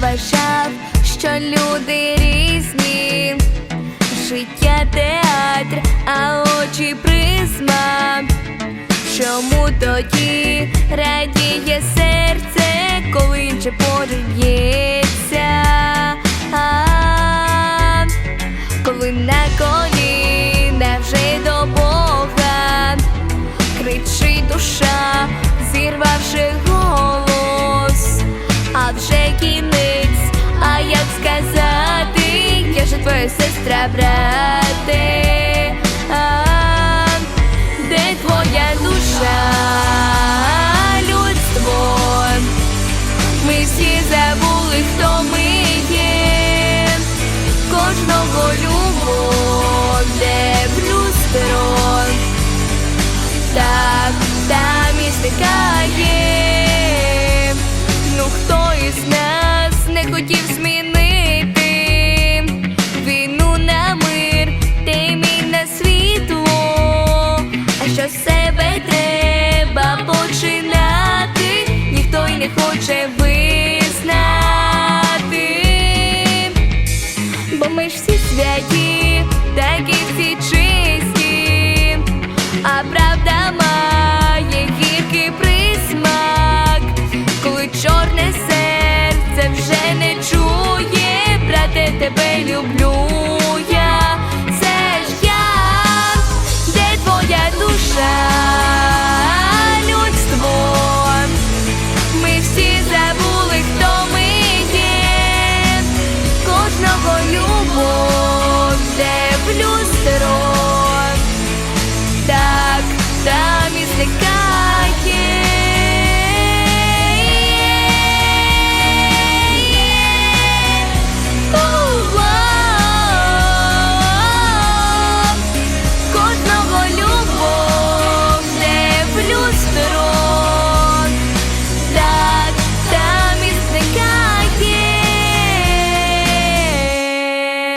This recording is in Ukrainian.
вважав, що люди різні, життя театр, а очі призма. Чому тоді радіє серце, коли інше поруч сестра, брате. А, де твоя душа, людство? Ми всі забули, хто ми є, кожного любов, де люстро, так там і стикає. Не хоче визнати, бо ми ж всі святі, такі всі чисті, а правда має гіркий присмак, коли чорне серце вже не чує, брате, тебе.